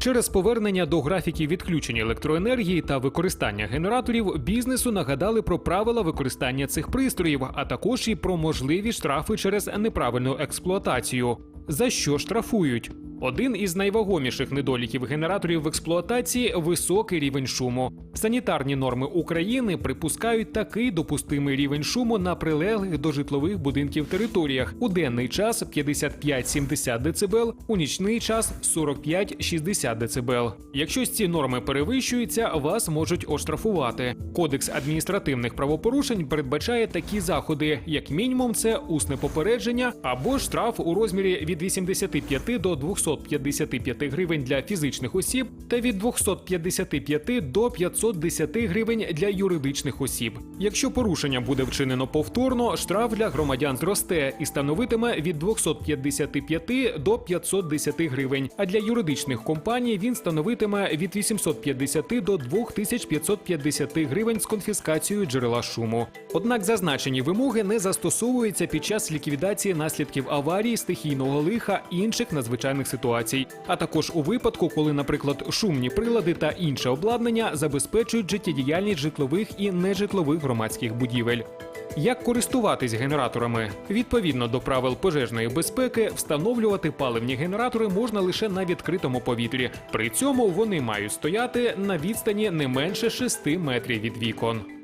Через повернення до графіків відключення електроенергії та використання генераторів бізнесу нагадали про правила використання цих пристроїв, а також і про можливі штрафи через неправильну експлуатацію. За що штрафують? Один із найвагоміших недоліків генераторів в експлуатації високий рівень шуму. Санітарні норми України припускають такий допустимий рівень шуму на прилеглих до житлових будинків територіях. У денний час 55-70 дБ, у нічний час 45-60 дБ. Якщо ці норми перевищуються, вас можуть оштрафувати. Кодекс адміністративних правопорушень передбачає такі заходи, як мінімум, це усне попередження або штраф у розмірі від 85 до 255 гривень для фізичних осіб та від 255 до 510 гривень для юридичних осіб. Якщо порушення буде вчинено повторно, штраф для громадян зросте і становитиме від 255 до 510 гривень. А для юридичних компаній він становитиме від 850 до 2550 гривень з конфіскацією джерела шуму. Однак зазначені вимоги не застосовуються під час ліквідації наслідків аварії, стихійного лиха інших надзвичайних ситуацій, а також у випадку, коли, наприклад, шумні прилади та інше обладнання забезпечують життєдіяльність житлових і нежитлових громадських будівель. Як користуватись генераторами? Відповідно до правил пожежної безпеки, встановлювати паливні генератори можна лише на відкритому повітрі. При цьому вони мають стояти на відстані не менше 6 метрів від вікон.